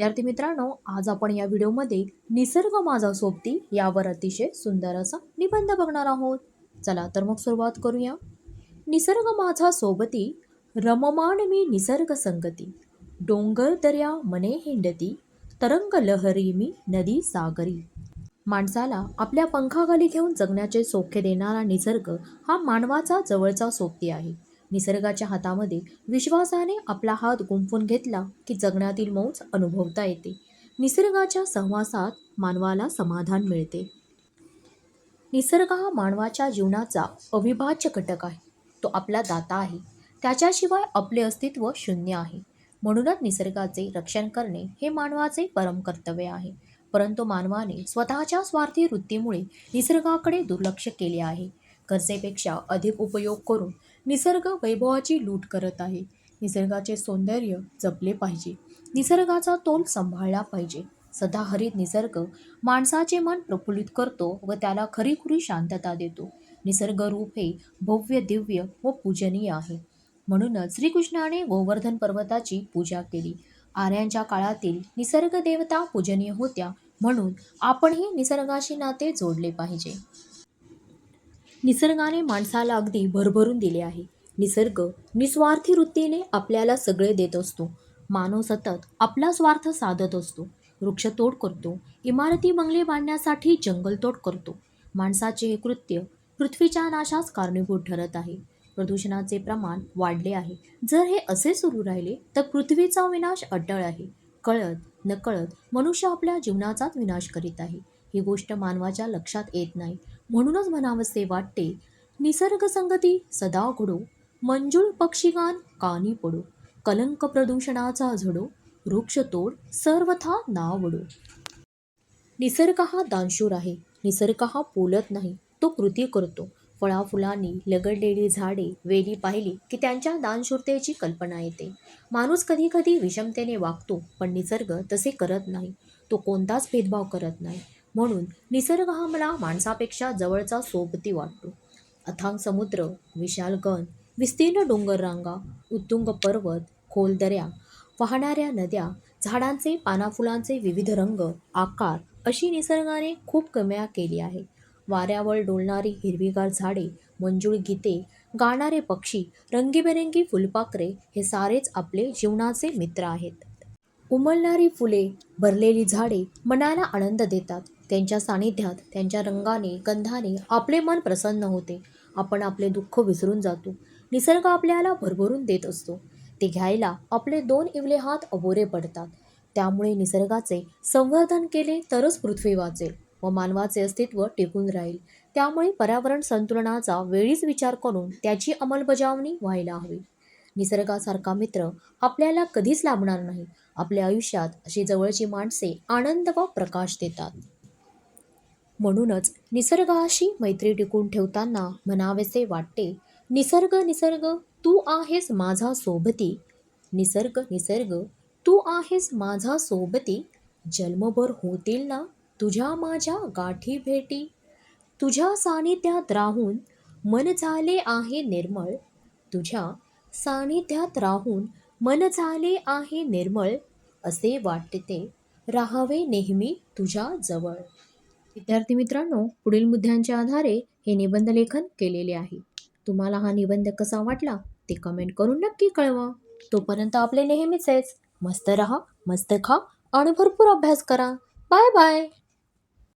विद्यार्थी मित्रांनो आज आपण या व्हिडिओमध्ये निसर्ग माझा सोबती यावर अतिशय सुंदर असा निबंध बघणार आहोत. चला तर मग सुरुवात करूया. निसर्ग माझा सोबती रममान मी निसर्ग संगती. डोंगर दर्या मने हिंडती तरंग लहरी मी नदी सागरी. माणसाला आपल्या पंखाखाली घेऊन जगण्याचे सोखे देणारा निसर्ग हा मानवाचा जवळचा सोबती आहे. निसर्गाच्या हातामध्ये विश्वासाने आपला हात गुंफून घेतला की जगण्यातील मौज अनुभवता येते. निसर्गाच्या सहवासात मानवाला समाधान मिळते. निसर्ग हा मानवाच्या जीवनाचा अविभाज्य घटक आहे. तो आपला दाता आहे. त्याच्याशिवाय आपले अस्तित्व शून्य आहे. म्हणूनच निसर्गाचे रक्षण करणे हे मानवाचे परम कर्तव्य आहे. परंतु मानवाने स्वतःच्या स्वार्थी वृत्तीमुळे निसर्गाकडे दुर्लक्ष केले आहे. गरजेपेक्षा अधिक उपयोग करून निसर्ग वैभवाची लूट करत आहे. निसर्गाचे सौंदर्य जपले पाहिजे. निसर्गाचा तोल सांभाळला पाहिजे. सदाहरित निसर्ग माणसाचे मन प्रफुल्लित करतो व त्याला खरीखुरी शांतता देतो. निसर्गरूप हे भव्य दिव्य व पूजनीय आहे. म्हणूनच श्रीकृष्णाने गोवर्धन पर्वताची पूजा केली. आर्यांच्या काळातील निसर्ग देवता पूजनीय होत्या म्हणून आपणही निसर्गाशी नाते जोडले पाहिजे. निसर्गाने माणसाला अगदी भरभरून दिले आहे. निसर्ग निस्वार्थी वृत्तीने आपल्याला सगळे देत असतो. मानव सतत आपला स्वार्थ साधत असतो. वृक्षतोड करतो. इमारती बंगले बांधण्यासाठी जंगलतोड करतो. माणसाचे हे कृत्य पृथ्वीच्या नाशास कारणीभूत ठरत आहे. प्रदूषणाचे प्रमाण वाढले आहे. जर हे असे सुरू राहिले तर पृथ्वीचा विनाश अटळ आहे. कळत नकळत मनुष्य आपल्या जीवनाचाच विनाश करीत आहे. ही गोष्ट मानवाच्या लक्षात येत नाही. म्हणूनच म्हणावसे वाटते निसर्गसंगती सदा घडो मंजूळ पक्षीगान कानी पडो कलंक प्रदूषणाचा झडो वृक्षतोड सर्वथा नावडो. निसर्ग हा दानशूर आहे निसर्ग हा बोलत नाही तो कृती करतो. फळाफुलांनी लगडलेली झाडे वेली पाहिली की त्यांच्या दानशूरतेची कल्पना येते. माणूस कधी कधी विषमतेने वागतो पण निसर्ग तसे करत नाही. तो कोणताच भेदभाव करत नाही. म्हणून निसर्ग हा मला माणसापेक्षा जवळचा सोबती वाटतो. अथांग समुद्र विशाल गण विस्तीर्ण डोंगररांगा उत्तुंग पर्वत खोल दऱ्या वाहणाऱ्या नद्या झाडांचे पानाफुलांचे विविध रंग आकार अशी निसर्गाने खूप कमया केली आहे. वाऱ्यावर डोलणारी हिरवीगार झाडे मंजूळ गीते गाणारे पक्षी रंगीबेरंगी फुलपाखरे हे सारेच आपले जीवनाचे मित्र आहेत. उमलणारी फुले भरलेली झाडे मनाला आनंद देतात. त्यांच्या सानिध्यात त्यांच्या रंगाने गंधाने आपले मन प्रसन्न होते. आपण आपले दुःख विसरून जातो. निसर्ग आपल्याला भरभरून देत असतो. ते घ्यायला आपले दोन इवले हात अबोरे पडतात. त्यामुळे निसर्गाचे संवर्धन केले तरच पृथ्वी वाचेल व मानवाचे अस्तित्व टिकून राहील. त्यामुळे पर्यावरण संतुलनाचा वेळीच विचार करून त्याची अंमलबजावणी व्हायला हवी. निसर्गासारखा मित्र आपल्याला कधीच लाभणार नाही. आपल्या आयुष्यात अशी जवळची माणसे आनंद व प्रकाश देतात. म्हणूनच निसर्गाशी मैत्री टिकून ठेवताना म्हणावेसे वाटते निसर्ग निसर्ग तू आहेस माझा सोबती. निसर्ग निसर्ग तू आहेस माझा सोबती. जन्मभर होतील ना तुझ्या माझ्या गाठी भेटी. तुझ्या सानिध्यात राहून मन झाले आहे निर्मळ. तुझ्या सानिध्यात राहून मन झाले आहे निर्मळ असे वाटते राहावे नेहमी तुझ्या जवळ. विद्यार्थी मित्रांनो पुढील मुद्द्यांच्या आधारे हे निबंध लेखन केलेले आहे. तुम्हाला हा निबंध कसा वाटला ते कमेंट करून नक्की कळवा. तोपर्यंत आपले नेहमीच आहेच मस्त रहा मस्त खा आणि भरपूर अभ्यास करा. Bye bye!